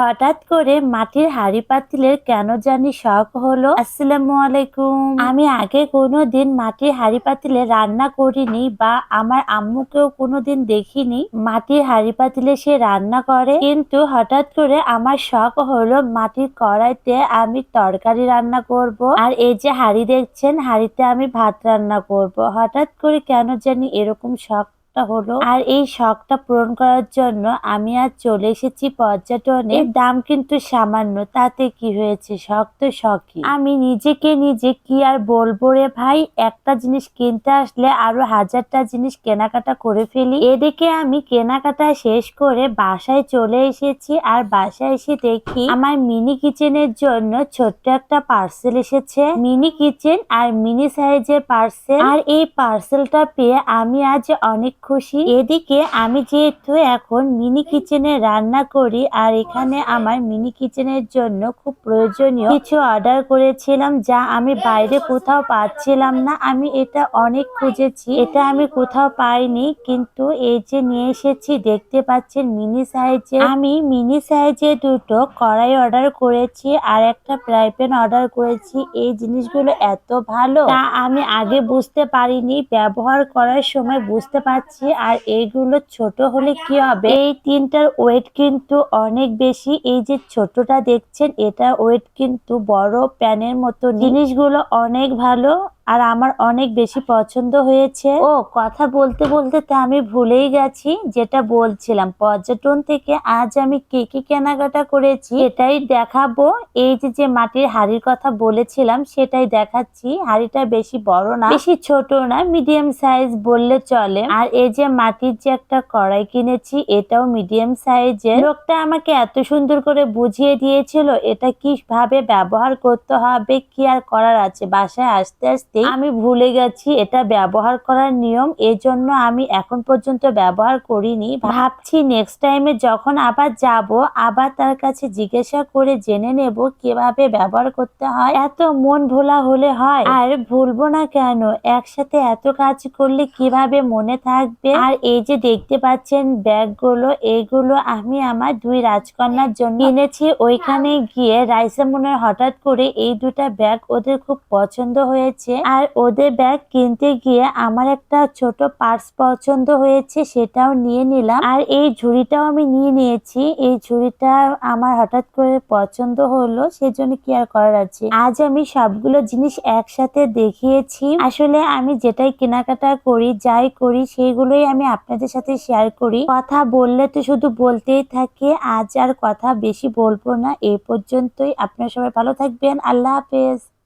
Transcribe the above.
হঠাৎ করে মাটির হাড়ি পাতিলের কেন জানি শখ হলো। আসসালামু আলাইকুম। আমি আগে কোনোদিন মাটির হাড়ি পাতিলে রান্না করিনি বা আমার আম্মুকেও কোনোদিন দেখিনি মাটির হাড়ি পাতিলে সে রান্না করে। কিন্তু হঠাৎ করে আমার শখ হলো মাটির কড়াইতে আমি তরকারি রান্না করব। আর এই যে হাড়ি দেখছেন, হাড়িতে আমি ভাত রান্না করব। হঠাৎ করে কেন জানি এরকম শখ শখটা হলো। আর এই শখটা পূরণ করার জন্য আমি আজ চলে এসেছি পর্যটনে। দাম কিন্তু সামান্য তাতে কি হয়েছে? শখ তো শখই। আমি নিজেকে নিজে কি আর বলব রে ভাই? একটা জিনিস কিনতে আসলে আরও হাজারটা জিনিস কেনাকাটা করে ফেলি। এদিকে আমি কেনাকাটা শেষ করে বাসায় চলে এসেছি আর বাসায় এসে দেখি আমার মিনি কিচেনের জন্য ছোট্ট একটা পার্সেল এসেছে। মিনি কিচেন আর মিনি সাইজের পার্সেল। আর এই পার্সেলটা পেয়ে আমি আজ অনেক খুশি। এদিকে আমি যেহেতু এখন মিনি কিচেনে রান্না করি, আর এখানে আমার মিনি কিচেনের জন্য খুব প্রয়োজনীয় কিছু অর্ডার করেছিলাম যা আমি বাইরে কোথাও পাচ্ছিলাম না। আমি এটা অনেক খুঁজেছি, এটা আমি কোথাও পাইনি, কিন্তু এই যে নিয়ে এসেছি, দেখতে পাচ্ছেন মিনি সাইজে আমি মিনি সাইজে দুটো কড়াই অর্ডার করেছি, আর একটা ফ্রাই প্যান অর্ডার করেছি। এই জিনিসগুলো এত ভালো, তা আমি আগে বুঝতে পারিনি। ব্যবহার করার সময় বুঝতে পারছি আর এইগুলো ছোট হলে কি হবে? এই তিনটার ওয়েট কিন্তু অনেক বেশি। এই যে ছোটটা দেখছেন, এটা ওয়েট কিন্তু বড় প্যানের মতো জিনিসগুলো অনেক ভালো। আর আমার অনেক বেশি পছন্দ হয়েছে। ও, কথা বলতে বলতে তা আমি ভুলেই গেছি, যেটা বলছিলাম, পর্যটন থেকে আজ আমি কি কি কেনাকাটা করেছি এটাই দেখাবো। এই যে যে মাটির হাড়ির কথা বলেছিলাম, সেটাই দেখাচ্ছি। হাড়িটা বেশি বড় না, বেশি ছোট না মিডিয়াম সাইজ বললে চলে। আর এই যে মাটির যে একটা কড়াই কিনেছি, এটাও মিডিয়াম সাইজের লোকটা আমাকে এত সুন্দর করে বুঝিয়ে দিয়েছিল, এটা কীভাবে ব্যবহার করতে হবে, কি আর করার আছে, বাসায় আসতে আসতে আমি ভুলে গেছি, এটা ব্যবহার করার নিয়ম, এজন্য আমি এখন পর্যন্ত ব্যবহার করিনি। ভাবছি নেক্সট টাইমে যখন আবার যাব, আবার তার কাছে জিজ্ঞাসা করে জেনে নেব কীভাবে ব্যবহার করতে হয়। এত মন ভোলা হলে হয়। আর ভুলবো না কেন, একসাথে এত কাজ করলে কীভাবে মনে থাকবে? আর এই যে দেখতে পাচ্ছেন ব্যাগগুলো এইগুলো আমি আমার দুই রাজকন্যার জন্য এনেছি। ওইখানে গিয়ে রাইসামুনের হঠাৎ করে এই দুটা ব্যাগ ওদের খুব পছন্দ হয়েছে। আর ওদের ব্যাগ কিনতে গিয়ে আমার একটা ছোট পার্স পছন্দ হয়েছে, সেটাও নিয়ে নিলাম। আর এই ঝুড়িটাও আমি নিয়ে নিয়েছি। এই ঝুড়িটা আমার হঠাৎ করে পছন্দ হলো, সেজন্য কি আর করার আছে? আজ আমি সবগুলো জিনিস একসাথে দেখিয়েছি। আসলে আমি যেটাই কেনাকাটা করি, যাই করি সেইগুলোই আমি আপনাদের সাথে শেয়ার করি। কথা বললে তো শুধু বলতেই থাকে, আজ আর কথা বেশি বলব না। এই পর্যন্তই। আপনারা সবাই ভালো থাকবেন। আল্লাহ হাফেজ।